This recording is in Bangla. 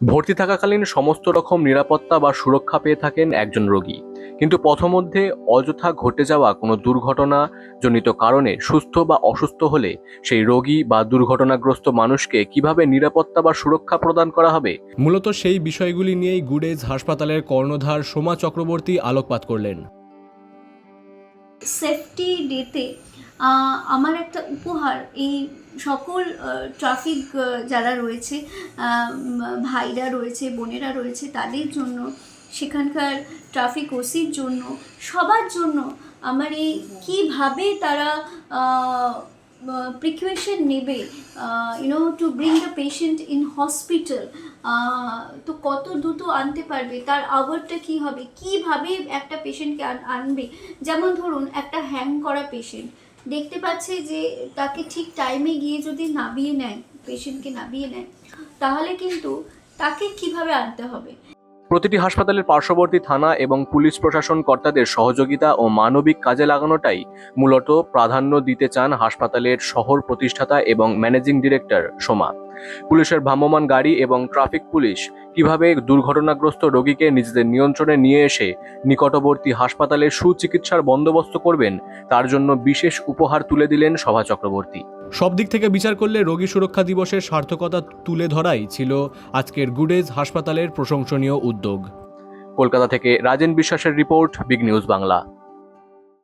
ভর্তি থাকাকালীন সমস্ত রকম নিরাপত্তা বা সুরক্ষা পেয়ে থাকেন একজন রোগী। কিন্তু পথমধ্যে অযথা ঘটে যাওয়া কোনো দুর্ঘটনা জনিত কারণে সুস্থ বা অসুস্থ হলে সেই রোগী বা দুর্ঘটনাগ্রস্ত মানুষকে কীভাবে নিরাপত্তা বা সুরক্ষা প্রদান করা হবে? মূলত সেই বিষয়গুলি নিয়েই গুডেজ হাসপাতালের কর্ণধার সোমা চক্রবর্তী আলোকপাত করলেন। সেফটি ডেতে আমার একটা উপহার। এই সকল ট্রাফিক যারা রয়েছে ভাইরা রয়েছে, বোনেরা রয়েছে, তাদের জন্য, সেখানকার ট্রাফিক ওসির জন্য, সবার জন্য আমার এই কীভাবে তারা প্রিকুয়েশন নেবে you know to bring the patient in hospital তো কত দ্রুত আনতে পারবে, তার আওয়ারটা কী হবে, কীভাবে একটা পেশেন্টকে আনবে? যেমন ধরুন, একটা হ্যাং করা পেশেন্ট দেখতে পাচ্ছে যে তাকে ঠিক টাইমে গিয়ে যদি নামিয়ে নেয় পেশেন্টকে নামিয়ে নেয়, তাহলে কিন্তু তাকে কীভাবে আনতে হবে? প্রতিটি হাসপাতালের পার্শ্ববর্তী থানা এবং পুলিশ প্রশাসন কর্তাদের সহযোগিতা ও মানবিক কাজে লাগানোটাই মূলত প্রাধান্য দিতে চান হাসপাতালের শহর প্রতিষ্ঠাতা এবং ম্যানেজিং ডিরেক্টর সোমা। পুলিশের ভ্রাম্যমাণ গাড়ি এবং ট্রাফিক পুলিশ কীভাবে দুর্ঘটনাগ্রস্ত রোগীকে নিজেদের নিয়ন্ত্রণে নিয়ে এসে নিকটবর্তী হাসপাতালে সুচিকিৎসার বন্দোবস্ত করবেন তার জন্য বিশেষ উপহার তুলে দিলেন সভা চক্রবর্তী। সব দিক থেকে বিচার করলে রোগী সুরক্ষা দিবসের সার্থকতা তুলে ধরাই ছিল আজকের গুডেজ হাসপাতালের প্রশংসনীয় উদ্যোগ। কলকাতা থেকে রাজেন বিশ্বাসের রিপোর্ট বিগ নিউজ বাংলা।